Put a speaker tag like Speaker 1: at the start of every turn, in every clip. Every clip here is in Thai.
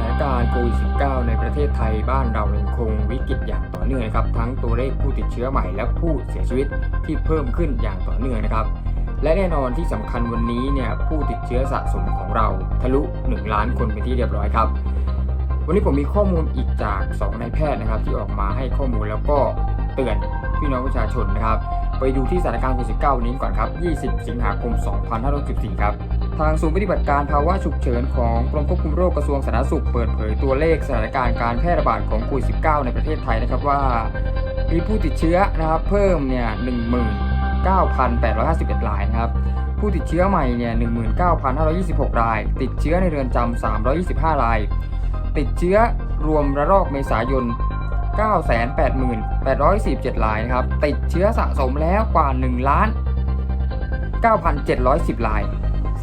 Speaker 1: ถานการณ์โควิด -19 ในประเทศไทยบ้านเรายังคงวิกฤตอย่างต่อเนื่องนะครับ ทั้งตัวเลขผู้ติดเชื้อใหม่และผู้เสียชีวิตที่เพิ่มขึ้นอย่างต่อเนื่องนะครับ และแน่นอนที่สำคัญวันนี้เนี่ยผู้ติดเชื้อสะสมของเราทะลุ 1 ล้านคนเป็นที่เรียบร้อยครับ วันนี้ผมมีข้อมูลอีกจาก2นายแพทย์นะครับ ที่ออกมาให้ข้อมูลแล้วก็เตือนพี่น้องประชาชนนะครับ ไปดูที่สถานการณ์โควิด -19 วันนี้ก่อนครับ 20 สิงหาคม 2564 ครับ ทางศูนย์ปฏิบัติการภาวะฉุกเฉินของกรมควบคุมโรคกระทรวงสาธารณสุขเปิดเผยตัวเลขสถานการณ์การแพร่ระบาดของโควิด -19 ในประเทศไทยนะครับว่า มีผู้ติดเชื้อนะครับเพิ่มเนี่ย19,851รายนะครับ ผู้ติดเชื้อใหม่เนี่ย19,526 ราย ติดเชื้อในเรือนจำ325 ราย ติดเชื้อรวมระลอกเมษายน 988,847 รายนะครับ ติดเชื้อสะสมแล้วกว่า 1 ล้าน 9,710 ราย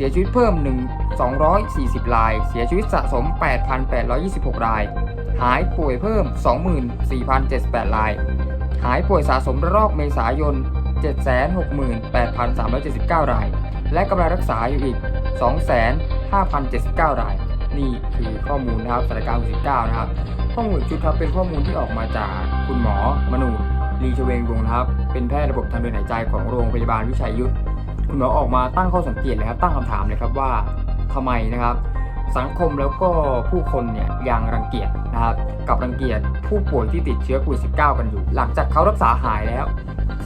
Speaker 1: สียชีวิตเพิ่ม 1 240 ราย เสียชีวิตสะสม 8,826 ราย หายป่วยเพิ่ม 24,078 ราย หายป่วยสะสมระลอกเมษายน 768,379 ราย และกำลังรักษาอยู่อีก 25,079 ราย นี่คือข้อมูลนะครับสถานการณ์โควิด19นะครับ ข้อมูลชุดครับเป็นข้อมูลที่ออกมาจากคุณหมอมนูลีชเวงวงนะครับ เป็นแพทย์ระบบทางเดินหายใจของโรงพยาบาลวิชัยยุทธ คุณหมอออกมาตั้งข้อสังเกตเลยครับตั้งคำถามเลยครับว่าทำไมนะครับ สังคมแล้วก็ผู้คนเนี่ยยังรังเกียจนะครับกับรังเกียจผู้ป่วยที่ติดเชื้อโควิด -19 กันอยู่ หลังจากเขารักษาหายแล้ว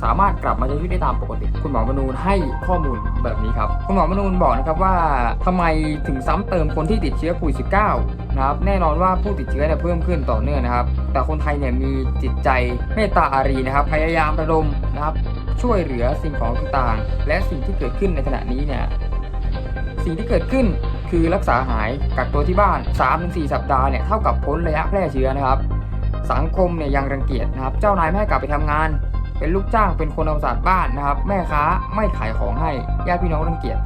Speaker 1: สามารถกลับมาใช้ชีวิตได้ตามปกติ คุณหมอมนูนให้ข้อมูลแบบนี้ครับ คุณหมอมนูนบอกนะครับว่าทำไมถึงซ้ำเติมคนที่ติดเชื้อโควิด -19 นะครับ แน่นอนว่าผู้ติดเชื้อเนี่ยเพิ่มขึ้นต่อเนื่องนะครับ แต่คนไทยเนี่ยมีจิตใจเมตตาอารีนะครับ พยายามระดมนะครับ ช่วยเหลือสิ่งของต่างๆ และสิ่งที่เกิดขึ้นในขณะนี้เนี่ย สิ่งที่เกิดขึ้นคือรักษาหายกักตัวที่บ้าน 3-4 สัปดาห์เนี่ยเท่ากับพ้นระยะแพร่เชื้อนะครับ สังคมเนี่ยยังรังเกียจนะครับ เจ้านายไม่ให้กลับไปทำงาน เป็นลูกจ้างเป็นคนเอาศาสตร์บ้านนะครับ แม่ค้าไม่ขายของให้ญาติพี่น้องรังเกียจ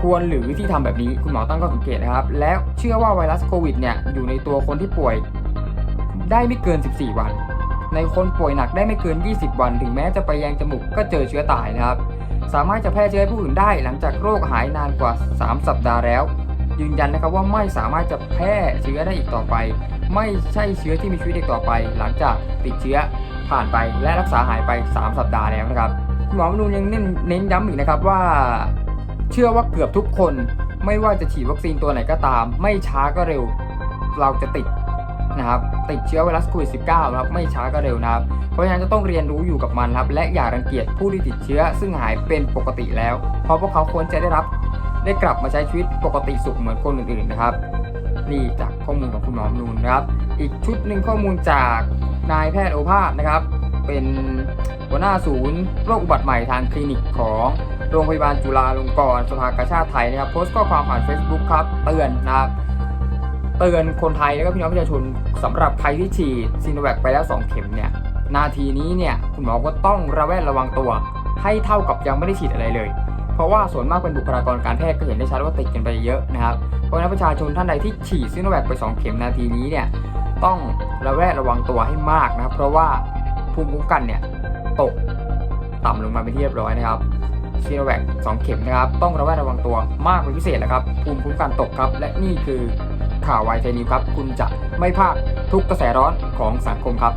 Speaker 1: ควรหรือที่ทำแบบนี้คุณหมอตั้งข้อสังเกตนะครับ แล้วเชื่อว่าไวรัสโควิดเนี่ยอยู่ในตัวคนที่ป่วย ได้ไม่เกิน 14 วัน ในคนป่วยหนักได้ไม่เกิน 20 วัน ถึงแม้จะไปแยงจมูกก็เจอเชื้อตายนะครับ สามารถจะแพร่เชื้อให้ผู้อื่นได้หลังจากโรคหายนานกว่า 3 สัปดาห์แล้ว ยืนยันนะครับว่าไม่สามารถจะแพร่เชื้อได้อีกต่อไป ไม่ใช่เชื้อที่มีชีวิตอีกต่อไป หลังจากติดเชื้อ ผ่านไปและรักษาหายไป 3 สัปดาห์แล้วนะครับหมอมนูนยังเน้นเน้นย้ำอีกนะครับว่า เชื่อว่าเกือบทุกคนไม่ว่าจะฉีดวัคซีนตัวไหนก็ตาม ไม่ช้าก็เร็ว เราจะติดนะครับติดเชื้อไวรัสโควิด -19 นะครับไม่ช้าก็เร็วนะครับ เพราะฉะนั้นจะต้องเรียนรู้อยู่กับมันครับและอย่ารังเกียจผู้ที่ติดเชื้อซึ่งหายเป็นปกติแล้ว เพราะพวกเขาควรจะได้รับ ได้กลับมาใช้ชีวิตปกติสุขเหมือนคนอื่นๆนะครับนี่จากข้อมูลของคุณหมอมนูนนะครับ อีกชุดหนึ่งข้อมูลจาก นายแพทย์โอภาสนะครับ เป็นหัวหน้าศูนย์โรคอุบัติใหม่ทางคลินิกของโรงพยาบาลจุฬาลงกรณ์สภากาชาติไทยนะครับ โพสต์ข้อความผ่าน Facebook ครับเตือนนะครับเตือนคนไทยและก็พี่น้องประชาชนสำหรับใครที่ฉีดซีโนแวคไปแล้ว 2 เข็มเนี่ยนาทีนี้เนี่ยคุณหมอก็ต้องระแวดระวังตัว ให้เท่ากับยังไม่ได้ฉีดอะไรเลย เพราะว่าส่วนมากเป็นบุคลากรการแพทย์ก็เห็นได้ชัดว่าติดกันไปเยอะนะครับเพราะฉะนั้นประชาชนท่านใดที่ฉีดซีโนแวคไป 2 เข็มนาทีนี้เนี่ย ต้องระแวดระวังตัวให้มากนะครับ เพราะว่าภูมิคุ้มกันเนี่ยตกต่ำลงมาเป็นที่เรียบร้อยนะครับซีโนแวค2เข็มนะครับ ต้องระแวดระวังตัวมากเป็นพิเศษนะครับ ภูมิคุ้มกันตกครับ และนี่คือข่าววายไทยนิวครับ คุณจะไม่พลาดทุกกระแสร้อนของสังคมครับ